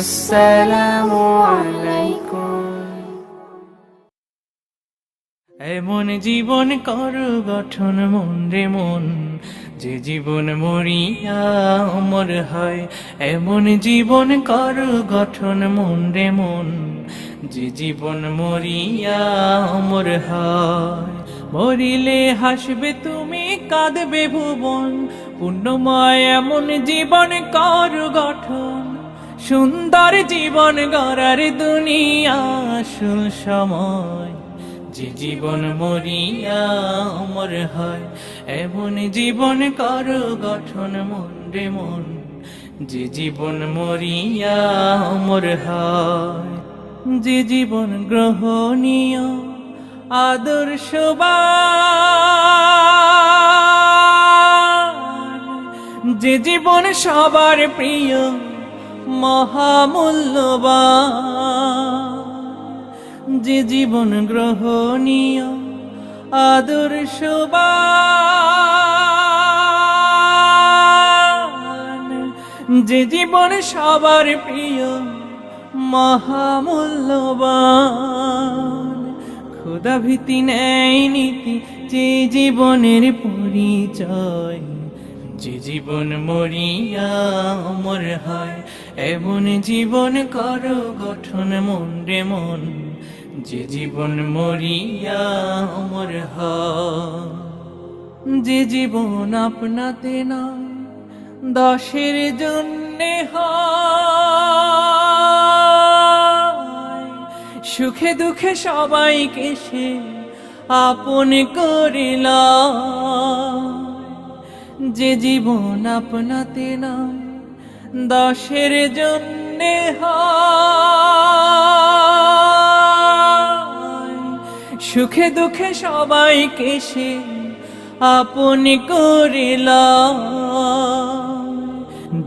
আসসালামু আলাইকুম। এমন জীবন কর, গঠন মন রে মন। যে জীবন মরিয়া অমর হয়, এমন জীবন কর, গঠন মন রে মন। যে জীবন মরিয়া অমর হয়, মরিলে হাসবে তুমি, কাঁদবে ভুবন। পুণ্যময় এমন জীবন কর, গঠন সুন্দর জীবন গড়ার দুনিয়া আসল সময়। যে জীবন মরিয়া অমর হয়, এমন জীবন কর গঠন মন রে মন। যে জীবন মরিয়া অমর হয়, যে জীবন গ্রহণীয় আদর্শবান যে জীবন সবার প্রিয় মহামূল্যবান যে জীবন গ্রহণীয় আদর্শবান, যে জীবন সবার প্রিয় মহামূল্যবান। ক্ষুদা ভীতি নেই নীতি, যে জীবনের পরিচয়। যে জীবন মরিয়া অমর হয়, এমন জীবন কর গঠন মন রে মন। যে জীবন মরিয়া অমর যে জীবন আপনাতে নয়, দশের জন্যে সুখে দুঃখে সবাইকে সে আপন করিল যে জীবন আপনাতে নয় দশের জন্যে সুখে দুঃখে সবাইকে সে আপন করিল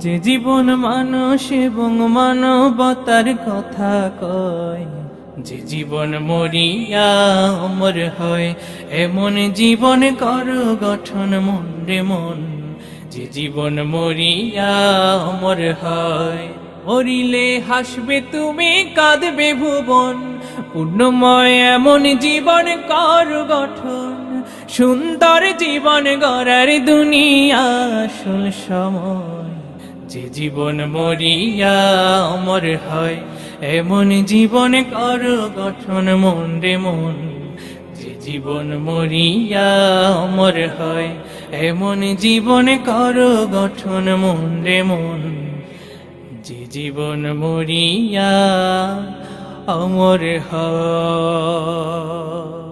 যে জীবন মানুষ এবং মানবতার কথা কয়, যে জীবন মরিয়া অমর হয়, এমন জীবন কর গঠন মন রে মন। যে জীবন মরিয়া অমর হয়, মরিলে হাসবে তুমি, কাঁদবে ভুবন। পূর্ণময় এমন জীবন কর গঠন, সুন্দর জীবন গড়ার দুনিয়া আসল সময়। যে জীবন মরিয়া অমর হয়, এমন জীবন কর গঠন মন রে মন। জীবন মরিয়া অমর হয়। এমন জীবন কর গঠন মন রে মন। যে জীবন মরিয়া অমর হয়।